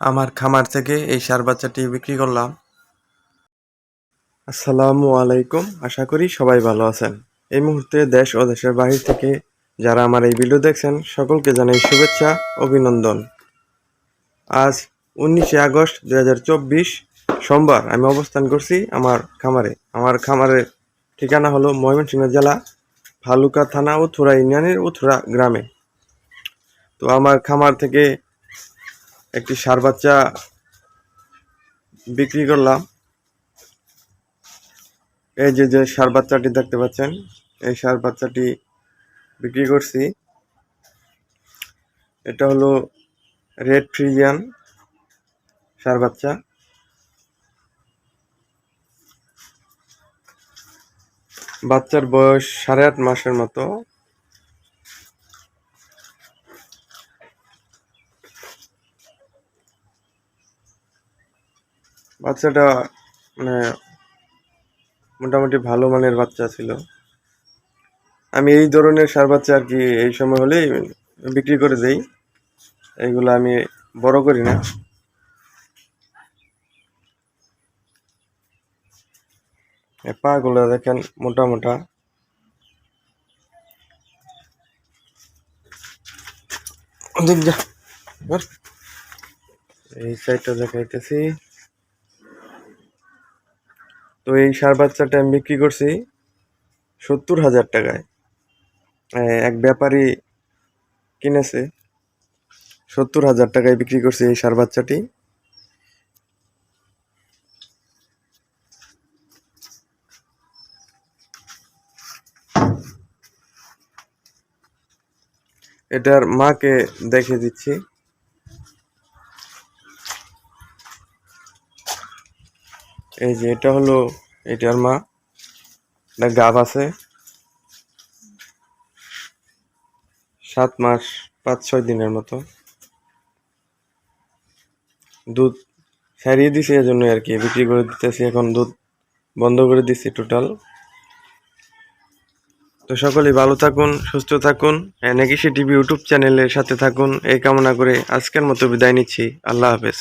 আমার খামার থেকে এই সার বাচ্চাটি বিক্রি করলাম। আসসালামু আলাইকুম, আশা করি সবাই ভালো আছেন। এই মুহূর্তে দেশ ও দেশের বাহির থেকে যারা আমার এই ভিডিও দেখছেন, সকলকে জানাই শুভেচ্ছা, অভিনন্দন। আজ উনিশে আগস্ট দুই হাজার চব্বিশ, সোমবার আমি অবস্থান করছি আমার খামারে। আমার খামারের ঠিকানা হলো ময়মনসিংহ জেলা ভালুকা থানা ও উথুরা ইউনিয়নের উথুরা গ্রামে। তো আমার খামার থেকে একটি সার বাচ্চা বিক্রি করলাম। এই যে যে সার বাচ্চাটি দেখতে পাচ্ছেন, এই সার বাচ্চাটি বিক্রি করছি। এটা হলো রেড ফ্রিজিয়ান সার বাচ্চা। বাচ্চার বয়স সাড়ে আট মাসের মতো। বাচ্চাটা মানে মোটামুটি ভালো মানের বাচ্চা ছিল। আমি এই ধরনের সার বাচ্চা আর কি এই সময় হলেই বিক্রি করে দেই। এইগুলো আমি বড় করি না। পাগুলো দেখেন মোটা মোটা। ওদিক যা এই সাইডটা দেখাইতেছি। তো এই সার বাচ্চাটা আমি বিক্রি করছি সত্তর হাজার টাকায়। এক ব্যাপারী কিনেছে, সত্তর হাজার টাকায় বিক্রি করছি এই সার বাচ্চাটি। এটার মাকে দেখে দিচ্ছি। এই যে এটা হলো এটার মা। এটা গাভ আছে। সাত মাস, পাঁচ, ছয় দিনের মতো। দুধ ছাড়িয়ে দিছি এজন্য আর কি, বিক্রি করে দিতেছি এখন দুধ বন্ধ করে দিছি টোটাল তো সকলেই ভালো থাকুন, সুস্থ থাকুন নাকি সে টিভি ইউটিউব চ্যানেলের সাথে থাকুন। এই কামনা করে আজকের মতো বিদায় নিচ্ছি। আল্লাহ হাফেজ।